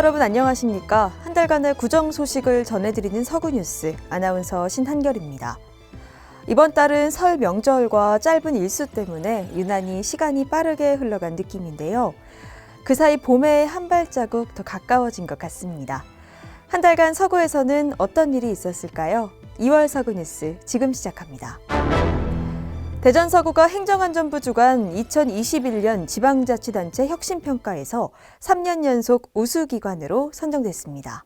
여러분 안녕하십니까? 한 달간의 구정 소식을 전해드리는 서구뉴스 아나운서 신한결입니다. 이번 달은 설 명절과 짧은 일수 때문에 유난히 시간이 빠르게 흘러간 느낌인데요. 그 사이 봄에 한 발자국 더 가까워진 것 같습니다. 한 달간 서구에서는 어떤 일이 있었을까요? 2월 서구뉴스 지금 시작합니다. 대전 서구가 행정안전부 주관 2021년 지방자치단체 혁신평가에서 3년 연속 우수기관으로 선정됐습니다.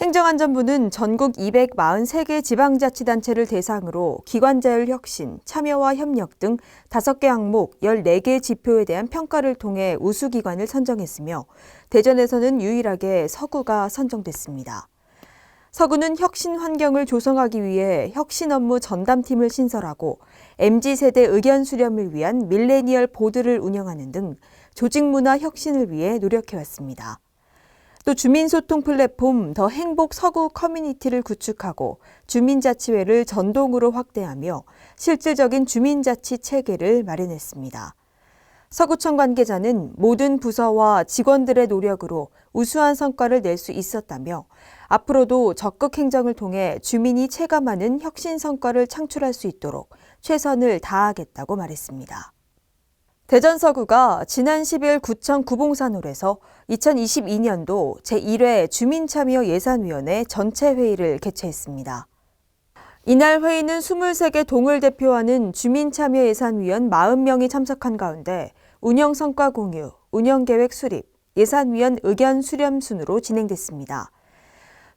행정안전부는 전국 243개 지방자치단체를 대상으로 기관자율 혁신, 참여와 협력 등 5개 항목 14개 지표에 대한 평가를 통해 우수기관을 선정했으며 대전에서는 유일하게 서구가 선정됐습니다. 서구는 혁신 환경을 조성하기 위해 혁신 업무 전담팀을 신설하고 MZ세대 의견 수렴을 위한 밀레니얼 보드를 운영하는 등 조직 문화 혁신을 위해 노력해왔습니다. 또 주민소통 플랫폼 더 행복 서구 커뮤니티를 구축하고 주민자치회를 전동으로 확대하며 실질적인 주민자치 체계를 마련했습니다. 서구청 관계자는 모든 부서와 직원들의 노력으로 우수한 성과를 낼 수 있었다며 앞으로도 적극 행정을 통해 주민이 체감하는 혁신 성과를 창출할 수 있도록 최선을 다하겠다고 말했습니다. 대전 서구가 지난 10일 구청 구봉산홀에서 2022년도 제1회 주민참여 예산위원회 전체 회의를 개최했습니다. 이날 회의는 23개 동을 대표하는 주민참여예산위원 40명이 참석한 가운데 운영 성과 공유, 운영 계획 수립, 예산위원 의견 수렴 순으로 진행됐습니다.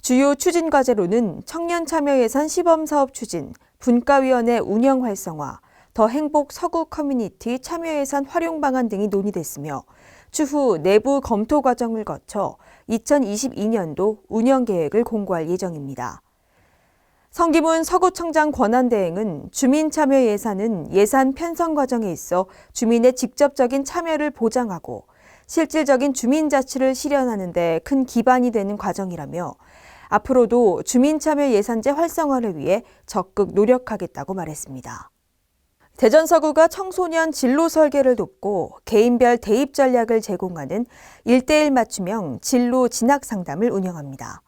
주요 추진 과제로는 청년 참여 예산 시범 사업 추진, 분과위원회 운영 활성화, 더 행복 서구 커뮤니티 참여 예산 활용 방안 등이 논의됐으며 추후 내부 검토 과정을 거쳐 2022년도 운영 계획을 공고할 예정입니다. 성기문 서구청장 권한대행은 주민 참여 예산은 예산 편성 과정에 있어 주민의 직접적인 참여를 보장하고 실질적인 주민 자치를 실현하는 데 큰 기반이 되는 과정이라며 앞으로도 주민 참여 예산제 활성화를 위해 적극 노력하겠다고 말했습니다. 대전 서구가 청소년 진로 설계를 돕고 개인별 대입 전략을 제공하는 1대1 맞춤형 진로 진학 상담을 운영합니다.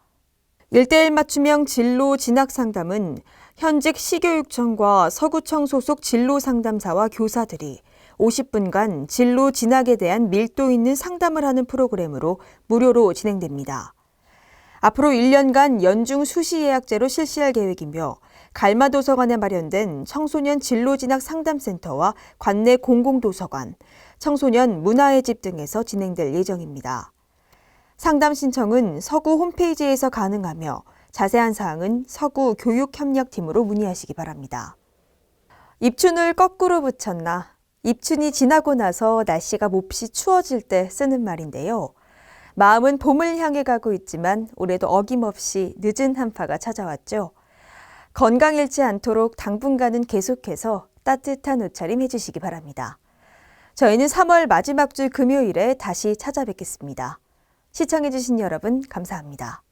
1대1 맞춤형 진로 진학 상담은 현직 시교육청과 서구청 소속 진로 상담사와 교사들이 50분간 진로 진학에 대한 밀도 있는 상담을 하는 프로그램으로 무료로 진행됩니다. 앞으로 1년간 연중 수시 예약제로 실시할 계획이며 갈마도서관에 마련된 청소년 진로 진학 상담센터와 관내 공공도서관, 청소년 문화의 집 등에서 진행될 예정입니다. 상담 신청은 서구 홈페이지에서 가능하며 자세한 사항은 서구 교육협력팀으로 문의하시기 바랍니다. 입춘을 거꾸로 붙였나? 입춘이 지나고 나서 날씨가 몹시 추워질 때 쓰는 말인데요. 마음은 봄을 향해 가고 있지만 올해도 어김없이 늦은 한파가 찾아왔죠. 건강 잃지 않도록 당분간은 계속해서 따뜻한 옷차림 해주시기 바랍니다. 저희는 3월 마지막 주 금요일에 다시 찾아뵙겠습니다. 시청해주신 여러분 감사합니다.